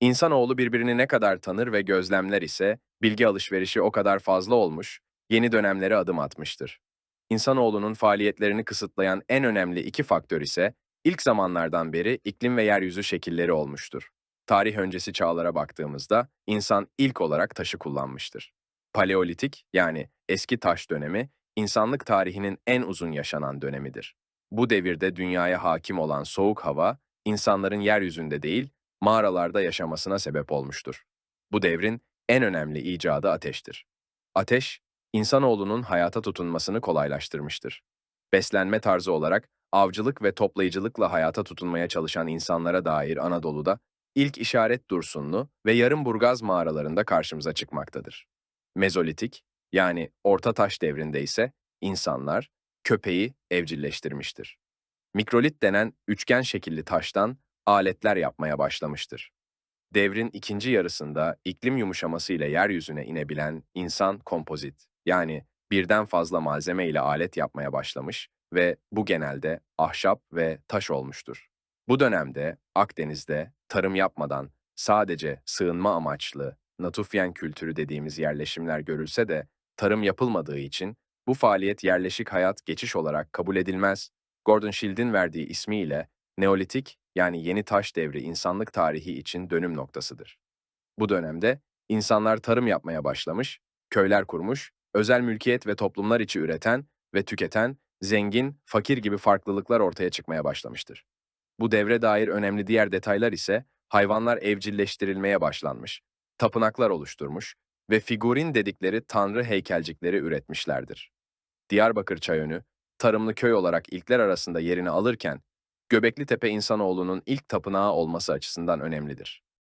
İnsanoğlu birbirini ne kadar tanır ve gözlemler ise bilgi alışverişi o kadar fazla olmuş, yeni dönemlere adım atmıştır. İnsanoğlunun faaliyetlerini kısıtlayan en önemli iki faktör ise ilk zamanlardan beri iklim ve yeryüzü şekilleri olmuştur. Tarih öncesi çağlara baktığımızda insan ilk olarak taşı kullanmıştır. Paleolitik yani eski taş dönemi insanlık tarihinin en uzun yaşanan dönemidir. Bu devirde dünyaya hakim olan soğuk hava insanların yeryüzünde değil mağaralarda yaşamasına sebep olmuştur. Bu devrin en önemli icadı ateştir. Ateş, insanoğlunun hayata tutunmasını kolaylaştırmıştır. Beslenme tarzı olarak avcılık ve toplayıcılıkla hayata tutunmaya çalışan insanlara dair Anadolu'da ilk işaret Dursunlu ve Yarımburgaz mağaralarında karşımıza çıkmaktadır. Mezolitik, yani Orta Taş devrinde ise insanlar köpeği evcilleştirmiştir. Mikrolit denen üçgen şekilli taştan aletler yapmaya başlamıştır. Devrin ikinci yarısında iklim yumuşaması ile yeryüzüne inebilen insan kompozit, yani birden fazla malzeme ile alet yapmaya başlamış ve bu genelde ahşap ve taş olmuştur. Bu dönemde Akdeniz'de tarım yapmadan sadece sığınma amaçlı Natufyen kültürü dediğimiz yerleşimler görülse de tarım yapılmadığı için bu faaliyet yerleşik hayat geçiş olarak kabul edilmez. Gordon Schild'in verdiği ismiyle Neolitik yani yeni taş devri insanlık tarihi için dönüm noktasıdır. Bu dönemde insanlar tarım yapmaya başlamış, köyler kurmuş, özel mülkiyet ve toplumlar içi üreten ve tüketen, zengin, fakir gibi farklılıklar ortaya çıkmaya başlamıştır. Bu devre dair önemli diğer detaylar ise hayvanlar evcilleştirilmeye başlanmış, tapınaklar oluşturmuş ve figurin dedikleri tanrı heykelcikleri üretmişlerdir. Diyarbakır Çayönü, tarımlı köy olarak ilkler arasında yerini alırken, Göbekli Tepe insanoğlunun ilk tapınağı olması açısından önemlidir.